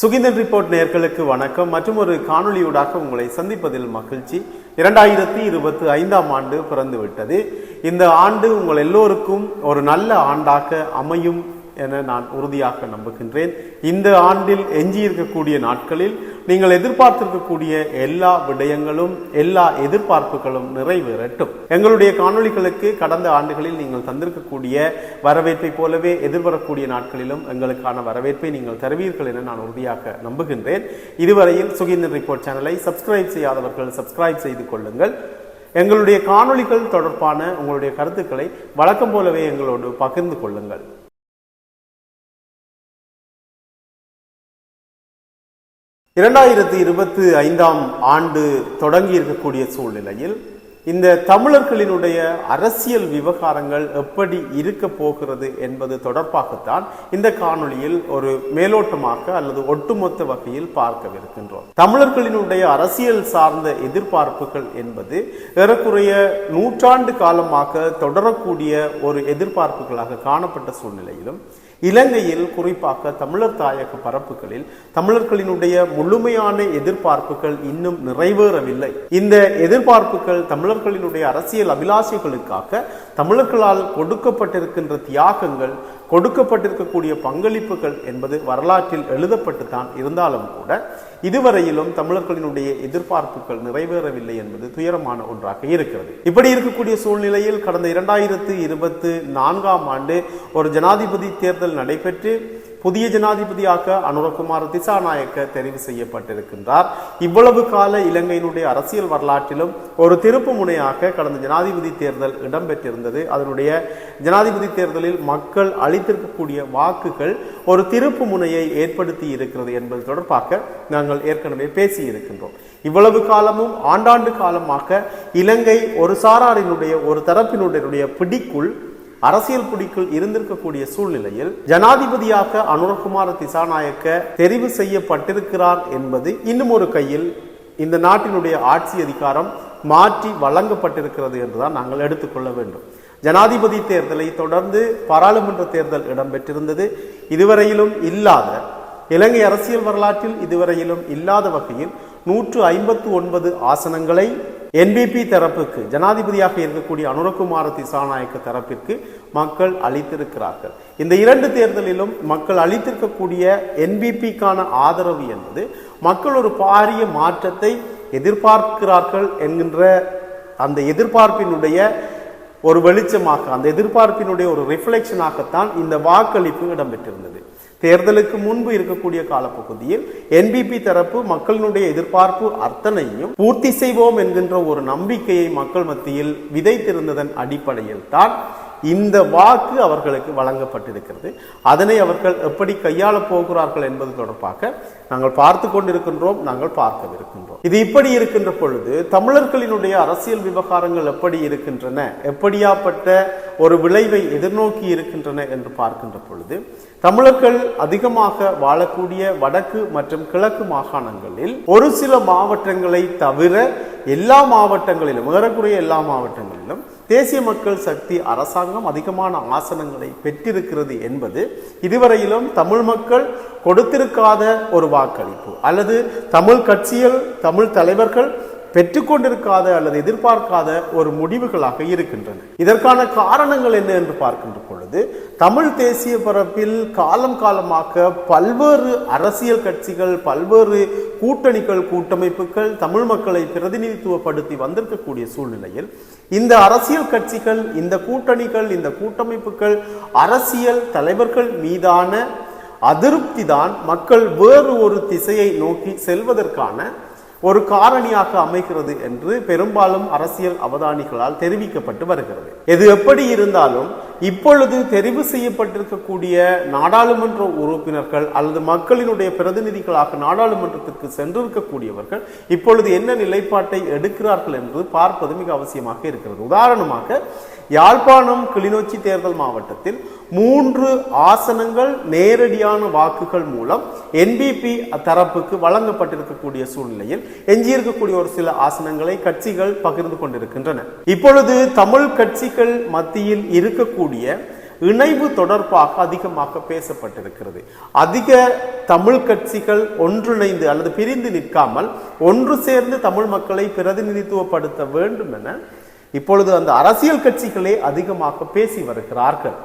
Suginthan report நேர்களுக்கு வணக்கம். மற்றும் ஒரு காணொளியூடாக உங்களை சந்திப்பதில் மகிழ்ச்சி. இரண்டாயிரத்தி இருபத்தி ஐந்தாம் ஆண்டு பிறந்து விட்டது இந்த ஆண்டு உங்கள் எல்லோருக்கும் ஒரு நல்ல ஆண்டாக அமையும் என நான் உறுதியாக நம்புகின்றேன். இந்த ஆண்டில் எஞ்சியிருக்கக்கூடிய நாட்களில் நீங்கள் எதிர்பார்த்திருக்கக்கூடிய எல்லா விடயங்களும் எல்லா எதிர்பார்ப்புகளும் நிறைவேறட்டும். எங்களுடைய காணொளிகளுக்கு கடந்த ஆண்டுகளில் நீங்கள் தந்திருக்கக்கூடிய வரவேற்பை போலவே எதிர்வரக்கூடிய நாட்களிலும் எங்களுக்கான வரவேற்பை நீங்கள் தருவீர்கள் என நான் உறுதியாக நம்புகின்றேன். இதுவரையில் சுகீந்தர் ரிப்போர்ட் சேனலை சப்ஸ்கிரைப் செய்யாதவர்கள் சப்ஸ்கிரைப் செய்து கொள்ளுங்கள். எங்களுடைய காணொளிகள் தொடர்பான உங்களுடைய கருத்துக்களை வழக்கம் போலவே எங்களோடு பகிர்ந்து கொள்ளுங்கள். இரண்டாயிரத்தி இருபத்தி ஐந்தாம் ஆண்டு தொடங்கி இருக்கக்கூடிய சூழ்நிலையில் இந்த தமிழர்களினுடைய அரசியல் விவகாரங்கள் எப்படி இருக்க போகிறது என்பது தொடர்பாகத்தான் இந்த காணொளியில் ஒரு மேலோட்டமாக அல்லது ஒட்டுமொத்த வகையில் பார்க்கவிருக்கின்றோம். தமிழர்களினுடைய அரசியல் சார்ந்த எதிர்பார்ப்புகள் என்பது ஏறக்குறைய நூற்றாண்டு காலமாக தொடரக்கூடிய ஒரு எதிர்பார்ப்புகளாக காணப்பட்ட சூழ்நிலையிலும் இலங்கையில் குறிப்பாக தமிழர் தாயக பரப்புகளில் தமிழர்களினுடைய முழுமையான எதிர்பார்ப்புகள் இன்னும் நிறைவேறவில்லை. இந்த எதிர்பார்ப்புகள் தமிழர்களினுடைய அரசியல் அபிலாஷைகளுக்காக தமிழர்களால் கொடுக்கப்பட்டிருக்கின்ற தியாகங்கள் கொடுக்கப்பட்டிருக்கக்கூடிய பங்களிப்புகள் என்பது வரலாற்றில் எழுதப்பட்டு தான் இருந்தாலும் கூட இதுவரையிலும் தமிழர்களினுடைய எதிர்பார்ப்புகள் நிறைவேறவில்லை என்பது துயரமான ஒன்றாக இருக்கிறது. இப்படி இருக்கக்கூடிய சூழ்நிலையில் கடந்த இரண்டாயிரத்து இருபத்து நான்காம் ஆண்டு ஒரு ஜனாதிபதி தேர்தல் நடைபெற்று புதிய ஜனாதிபதியாக அனுரகுமார் திசாநாயக்க தெரிவு செய்யப்பட்டிருக்கின்றார். இவ்வளவு கால இலங்கையினுடைய அரசியல் வரலாற்றிலும் ஒரு திருப்பு முனையாக கடந்த ஜனாதிபதி தேர்தல் இடம்பெற்றிருந்தது. அதனுடைய ஜனாதிபதி தேர்தலில் மக்கள் அளித்திருக்கக்கூடிய வாக்குகள் ஒரு திருப்பு முனையை ஏற்படுத்தி இருக்கிறது என்பது தொடர்பாக நாங்கள் ஏற்கனவே பேசி இருக்கின்றோம் இவ்வளவு காலமும் ஆண்டாண்டு காலமாக இலங்கை ஒரு சாராரினுடைய ஒரு தரப்பினுடைய பிடிக்குள் அரசியல் பிடிக்குள் இருந்திருக்கக்கூடிய சூழ்நிலையில் ஜனாதிபதியாக அனுரகுமார திசாநாயக்க தெரிவு செய்யப்பட்டிருக்கிறார் என்பது இன்னும் ஒரு கையில் இந்த நாட்டினுடைய ஆட்சி அதிகாரம் மாற்றி வழங்கப்பட்டிருக்கிறது என்றுதான் நாங்கள் எடுத்துக்கொள்ள வேண்டும். ஜனாதிபதி தேர்தலை தொடர்ந்து பாராளுமன்ற தேர்தல் இடம்பெற்றிருந்தது. இதுவரையிலும் இல்லாத இலங்கை அரசியல் வரலாற்றில் இதுவரையிலும் இல்லாத வகையில் நூற்று ஐம்பத்து ஒன்பது ஆசனங்களை என்பிபி தரப்புக்கு ஜனாதிபதியாக இருக்கக்கூடிய அனுரகுமார திசாநாயக்க தரப்பிற்கு மக்கள் அளித்திருக்கிறார்கள். இந்த இரண்டு தேர்தலிலும் மக்கள் அளித்திருக்கக்கூடிய என்பிபிக்கான ஆதரவு என்பது மக்கள் ஒரு பாரிய மாற்றத்தை எதிர்பார்க்கிறார்கள் என்கின்ற அந்த எதிர்பார்ப்பினுடைய ஒரு வெளிச்சமாக அந்த எதிர்பார்ப்பினுடைய ஒரு ரிஃப்ளெக்ஷனாகத்தான் இந்த வாக்களிப்பு இடம்பெற்றிருந்தது. தேர்தலுக்கு முன்பு இருக்கக்கூடிய காலப்பகுதியில் என்பிபி தரப்பு மக்களினுடைய எதிர்பார்ப்பு அத்தனையும் பூர்த்தி செய்வோம் என்கின்ற ஒரு நம்பிக்கையை மக்கள் மத்தியில் விதைத்திருந்ததன் அடிப்படையில் தான் இந்த வாக்கு அவர்களுக்கு வழங்கப்பட்டிருக்கிறது. அதனை அவர்கள் எப்படி கையாள போகிறார்கள் என்பது தொடர்பாக நாங்கள் பார்த்து கொண்டிருக்கின்றோம் நாங்கள் பார்க்கவிருக்கின்றோம். இது இப்படி இருக்கின்ற பொழுது தமிழர்களினுடைய அரசியல் விவகாரங்கள் எப்படி இருக்கின்றன? எப்படியாப்பட்ட ஒரு விளைவை எதிர்நோக்கி இருக்கின்றன என்று பார்க்கின்ற பொழுது தமிழர்கள் அதிகமாக வாழக்கூடிய வடக்கு மற்றும் கிழக்கு மாகாணங்களில் ஒரு சில மாவட்டங்களை தவிர எல்லா மாவட்டங்களிலும் ஏறக்குறைய எல்லா மாவட்டங்களிலும் தேசிய மக்கள் சக்தி அரசாங்கம் அதிகமான ஆசனங்களை பெற்றிருக்கிறது என்பது இதுவரையிலும் தமிழ் மக்கள் கொடுத்திருக்காத ஒரு வாக்களிப்பு. அல்லது தமிழ் கட்சிகள் தமிழ் தலைவர்கள் பெற்றுக்கொண்டிருக்காத அல்லது எதிர்பார்க்காத ஒரு முடிவுகளாக இருக்கின்றன. இதற்கான காரணங்கள் என்ன என்று பார்க்கின்ற பொழுது தமிழ் தேசிய பரப்பில் காலம் காலமாக பல்வேறு அரசியல் கட்சிகள் பல்வேறு கூட்டணிகள் கூட்டமைப்புகள் தமிழ் மக்களை பிரதிநிதித்துவப்படுத்தி வந்திருக்கக்கூடிய சூழ்நிலையில் இந்த அரசியல் கட்சிகள் இந்த கூட்டணிகள் இந்த கூட்டமைப்புகள் அரசியல் தலைவர்கள் மீதான அதிருப்தி தான் மக்கள் வேறு ஒரு திசையை நோக்கி செல்வதற்கான ஒரு காரணியாக அமைகிறது என்று பெரும்பாலும் அரசியல் அவதானிகளால் தெரிவிக்கப்பட்டு வருகிறது. எது எப்படி இருந்தாலும் இப்பொழுது தெரிவு செய்யப்பட்டிருக்கக்கூடிய நாடாளுமன்ற உறுப்பினர்கள் அல்லது மக்களினுடைய பிரதிநிதிகளாக நாடாளுமன்றத்திற்கு சென்றிருக்கக்கூடியவர்கள் இப்பொழுது என்ன நிலைப்பாட்டை எடுக்கிறார்கள் என்று பார்ப்பது மிக அவசியமாக இருக்கிறது. உதாரணமாக யாழ்ப்பாணம் கிளிநொச்சி தேர்தல் மாவட்டத்தில் மூன்று ஆசனங்கள் நேரடியான வாக்குகள் மூலம் என்பிபி தரப்புக்கு வழங்கப்பட்டிருக்கக்கூடிய சூழ்நிலையில் எஞ்சியிருக்கக்கூடிய ஒரு சில ஆசனங்களை கட்சிகள் பகிர்ந்து கொண்டிருக்கின்றன. இப்பொழுது தமிழ் கட்சிகள் மத்தியில் இருக்கக்கூடிய இருக்கக்கூடிய இணைவு தொடர்பாக அதிகமாக பேசப்பட்டிருக்கிறது. அதிக தமிழ் கட்சிகள் ஒன்றிணைந்து அல்லது பிரிந்து நிற்காமல் ஒன்று சேர்ந்து தமிழ் மக்களை பிரதிநிதித்துவப்படுத்த வேண்டும் என இப்பொழுது அந்த அரசியல் கட்சிகளே அதிகமாக பேசி வருகிறார்கள்.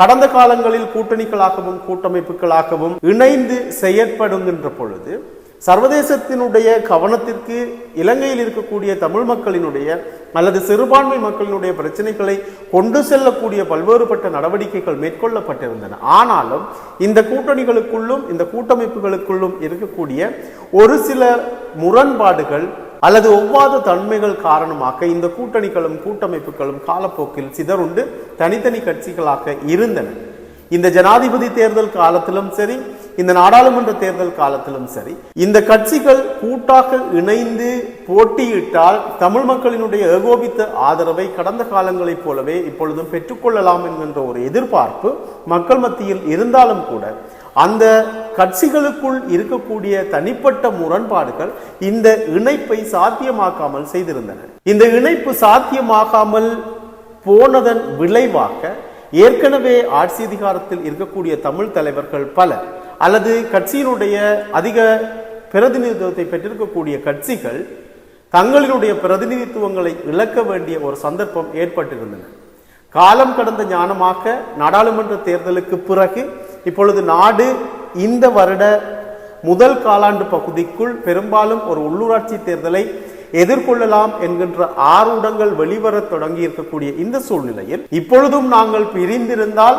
கடந்த காலங்களில் கூட்டணிகளாகவும் கூட்டமைப்புகளாகவும் இணைந்து செயற்படுகின்ற பொழுது சர்வதேசத்தினுடைய கவனத்திற்கு இலங்கையில் இருக்கக்கூடிய தமிழ் மக்களினுடைய அல்லது சிறுபான்மை மக்களினுடைய பிரச்சனைகளை கொண்டு செல்லக்கூடிய பல்வேறுபட்ட நடவடிக்கைகள் மேற்கொள்ளப்பட்டிருந்தன. ஆனாலும் இந்த கூட்டணிகளுக்குள்ளும் இந்த கூட்டமைப்புகளுக்குள்ளும் இருக்கக்கூடிய ஒரு சில முரண்பாடுகள் அல்லது ஒவ்வாத தன்மைகள் காரணமாக இந்த கூட்டணிகளும் கூட்டமைப்புகளும் காலப்போக்கில் சிதறுண்டு தனித்தனி கட்சிகளாக இருந்தன. இந்த ஜனாதிபதி தேர்தல் காலத்திலும் சரி இந்த நாடாளுமன்ற தேர்தல் காலத்திலும் சரி இந்த கட்சிகள் கூட்டாக இணைந்து போட்டியிட்டால் தமிழ் மக்களினுடைய ஏகோபித்த ஆதரவை கடந்த காலங்களைப் போலவே இப்பொழுதும் பெற்றுக்கொள்ளலாம் என்கின்ற ஒரு எதிர்பார்ப்பு மக்கள் மத்தியில் இருந்தாலும் கூட அந்த கட்சிகளுக்குள் இருக்கக்கூடிய தனிப்பட்ட முரண்பாடுகள் இந்த இணைப்பை சாத்தியமாக்காமல் செய்திருந்தன. இந்த இணைப்பு சாத்தியமாகாமல் போனதன் விளைவாக ஏற்கனவே ஆட்சி அதிகாரத்தில் இருக்கக்கூடிய தமிழ் தலைவர்கள் பலர் அல்லது கட்சியினுடைய அதிக பிரதிநிதித்துவத்தை பெற்றிருக்கக்கூடிய கட்சிகள் தங்களினுடைய பிரதிநிதித்துவங்களை இழக்க வேண்டிய ஒரு சந்தர்ப்பம் ஏற்பட்டிருந்தன. காலம் கடந்த ஞானமாக நாடாளுமன்ற தேர்தலுக்கு பிறகு இப்பொழுது நாடு இந்த வருட முதல் காலாண்டு பகுதிக்குள் பெரும்பாலும் ஒரு உள்ளூராட்சி தேர்தலை எதிர்கொள்ளலாம் என்கின்ற ஆர்வங்கள் வெளிவரத் தொடங்கி இருக்கக்கூடிய இந்த சூழ்நிலையில் இப்பொழுதும் நாங்கள் பிரிந்திருந்தால்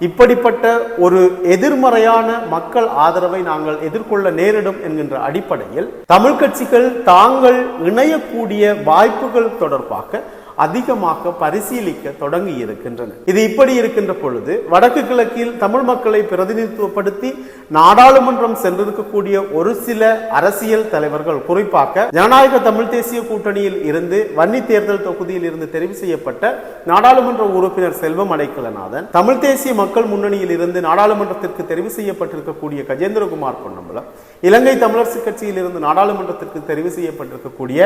இப்படிப்பட்ட ஒரு எதிர்மறையான மக்கள் ஆதரவை நாங்கள் எதிர்கொள்ள நேரிடும் என்கின்ற அடிப்படையில் தமிழ் கட்சிகள் தாங்கள் இணையக்கூடிய வாய்ப்புகள் தொடர்பாக அதிகமாக பரிசீலிக்க தொடங்கி இருக்கின்றன இது இப்படி இருக்கின்ற பொழுது வடக்கு கிழக்கில் தமிழ் மக்களை பிரதிநிதித்துவப்படுத்தி நாடாளுமன்றம் சென்றிருக்கக்கூடிய ஒரு சில அரசியல் தலைவர்கள் குறிப்பாக ஜனநாயக தமிழ் தேசிய கூட்டணியில் இருந்து வன்னி தேர்தல் தொகுதியில் இருந்து தெரிவு செய்யப்பட்ட நாடாளுமன்ற உறுப்பினர் செல்வம் அடைக்கலநாதன் தமிழ் தேசிய மக்கள் முன்னணியில் இருந்து நாடாளுமன்றத்திற்கு தெரிவு செய்யப்பட்டிருக்கக்கூடிய கஜேந்திரகுமார் பொன்னம்பலம் இலங்கை தமிழரசு கட்சியில் இருந்து நாடாளுமன்றத்திற்கு தெரிவு செய்யப்பட்டிருக்கக்கூடிய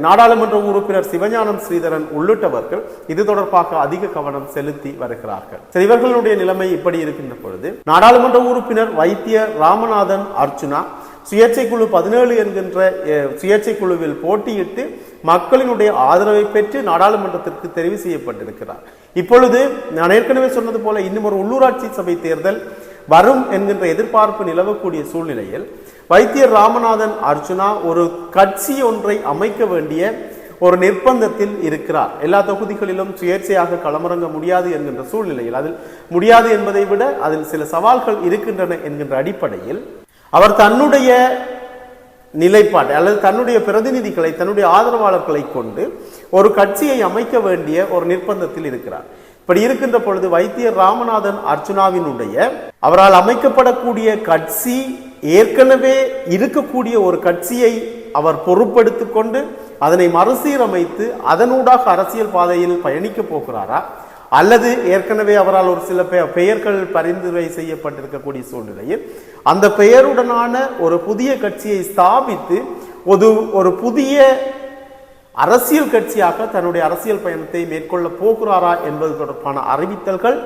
நாடாளுமன்ற உறுப்பினர் சிவஞானம் ஸ்ரீதரன் உள்ளிட்டவர்கள் இது தொடர்பாக அதிக கவனம் செலுத்தி வருகிறார்கள். சரி, இவர்களுடைய நிலைமை இப்படி இருக்கின்ற பொழுது நாடாளுமன்ற உறுப்பினர் வைத்திய ராமநாதன் அர்ச்சுனா சுயேட்சை குழு பதினேழு என்கின்ற சுயேட்சை குழுவில் போட்டியிட்டு மக்களினுடைய ஆதரவை பெற்று நாடாளுமன்றத்திற்கு தெரிவு செய்யப்பட்டிருக்கிறார். இப்பொழுது நான் ஏற்கனவே சொன்னது போல இன்னும் ஒரு உள்ளூராட்சி சபை தேர்தல் வரும் என்கின்ற எதிர்பார்ப்பு நிலவக்கூடிய சூழ்நிலையில் வைத்தியர் ராமநாதன் அர்ச்சுனா ஒரு கட்சி ஒன்றை அமைக்க வேண்டிய ஒரு நிர்பந்தத்தில் இருக்கிறார். எல்லா தொகுதிகளிலும் சுயேட்சையாக களமிறங்க முடியாது என்கின்ற சூழ்நிலையில் அதில் முடியாது என்பதை விட அதில் சில சவால்கள் இருக்கின்றன என்கின்ற அடிப்படையில் அவர் தன்னுடைய நிலைப்பாடு அல்லது தன்னுடைய பிரதிநிதிகளை தன்னுடைய ஆதரவாளர்களை கொண்டு ஒரு கட்சியை அமைக்க வேண்டிய ஒரு நிர்பந்தத்தில் இருக்கிறார். இப்படி இருக்கின்ற பொழுது வைத்தியர் ராமநாதன் அர்ச்சுனாவினுடைய அவரால் அமைக்கப்படக்கூடிய கட்சி ஏற்கனவே இருக்கக்கூடிய ஒரு கட்சியை அவர் பொறுப்படுத்திக் கொண்டு அதனை மறுசீரமைத்து அதனூடாக அரசியல் பாதையில் பயணிக்க போகிறாரா? அல்லது ஏற்கனவே அவரால் ஒரு சில பெ- பெயர்கள் பரிந்துரை செய்யப்பட்டிருக்கக்கூடிய சூழ்நிலையில் அந்த பெயருடனான ஒரு புதிய கட்சியை ஸ்தாபித்து ஒரு ஒரு புதிய அரசியல் கட்சியாக தன்னுடைய அரசியல் பயணத்தை மேற்கொள்ள போகிறாரா என்பது தொடர்பான அறிவித்தல்கள்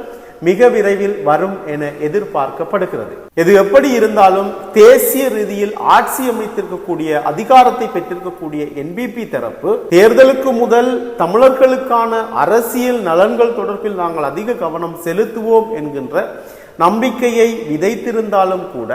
மிக விரைவில் வரும் என எதிர்பார்க்கப்படுகிறது. இது எப்படி இருந்தாலும் தேசிய ரீதியில் ஆட்சி அமைத்திருக்கக்கூடிய அதிகாரத்தை பெற்றிருக்கக்கூடிய என்பிபி தரப்பு தேர்தலுக்கு முதல் தமிழர்களுக்கான அரசியல் நலன்கள் தொடர்பில் நாங்கள் அதிக கவனம் செலுத்துவோம் என்கின்ற நம்பிக்கையை விதைத்திருந்தாலும் கூட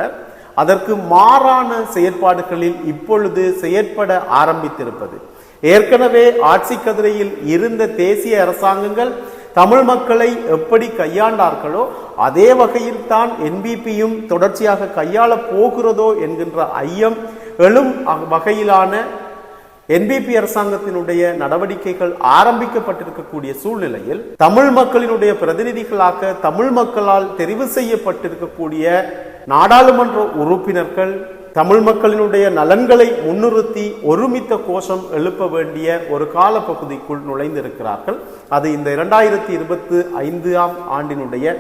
அதற்கு மாறான செயற்பாடுகளில் இப்பொழுது செயற்பட ஆரம்பித்திருப்பது. ஏற்கனவே ஆட்சி கதிரையில் இருந்த தேசிய அரசாங்கங்கள் தமிழ் மக்களை எப்படி கையாண்டார்களோ அதே வகையில் தான் என்பிபியும் தொடர்ச்சியாக கையாள போகிறதோ என்கின்ற ஐயம் எழும் வகையிலான என்பிபி அரசாங்கத்தினுடைய நடவடிக்கைகள் ஆரம்பிக்கப்பட்டிருக்கக்கூடிய சூழ்நிலையில் தமிழ் மக்களினுடைய பிரதிநிதிகளாக தமிழ் மக்களால் தெரிவு செய்யப்பட்டிருக்கக்கூடிய நாடாளுமன்ற உறுப்பினர்கள் தமிழ் மக்களினுடைய நலன்களை முன்னிறுத்தி ஒருமித்த கோஷம் எழுப்ப வேண்டிய ஒரு கால பகுதிக்குள் நுழைந்திருக்கிறார்கள். அது இந்த இரண்டாயிரத்தி இருபத்தி ஐந்தாம் ஆண்டினுடைய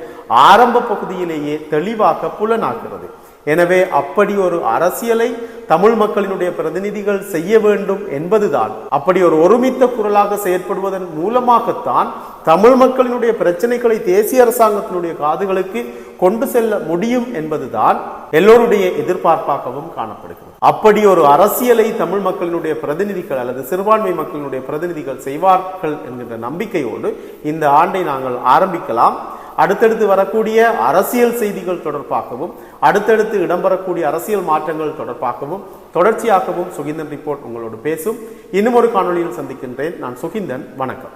ஆரம்ப பகுதியிலேயே தெளிவாக புலனாகிறது. எனவே அப்படி ஒரு அரசியலை தமிழ் மக்களினுடைய பிரதிநிதிகள் செய்ய வேண்டும் என்பதுதான். அப்படி ஒரு ஒருமித்த குரலாக செயற்படுவதன் மூலமாகத்தான் தமிழ் மக்களினுடைய பிரச்சனைகளை தேசிய அரசாங்கத்தினுடைய காதுகளுக்கு கொண்டு செல்ல முடியும் என்பதுதான் எல்லோருடைய எதிர்பார்ப்பாகவும் காணப்படுகிறது. அப்படி ஒரு அரசியலை தமிழ் மக்களினுடைய பிரதிநிதிகள் அல்லது சிறுபான்மை மக்களினுடைய பிரதிநிதிகள் செய்வார்கள் என்கின்ற நம்பிக்கையோடு இந்த ஆண்டை நாங்கள் ஆரம்பிக்கலாம். அடுத்தடுத்து வரக்கூடிய அரசியல் செய்திகள் தொடர்பாகவும் அடுத்தடுத்து இடம்பெறக்கூடிய அரசியல் மாற்றங்கள் தொடர்பாகவும் தொடர்ச்சியாகவும் சுகிந்தன் ரிப்போர்ட் உங்களோடு பேசும். இன்னும் ஒரு காணொலியில் சந்திக்கின்றேன். நான் சுகிந்தன். வணக்கம்.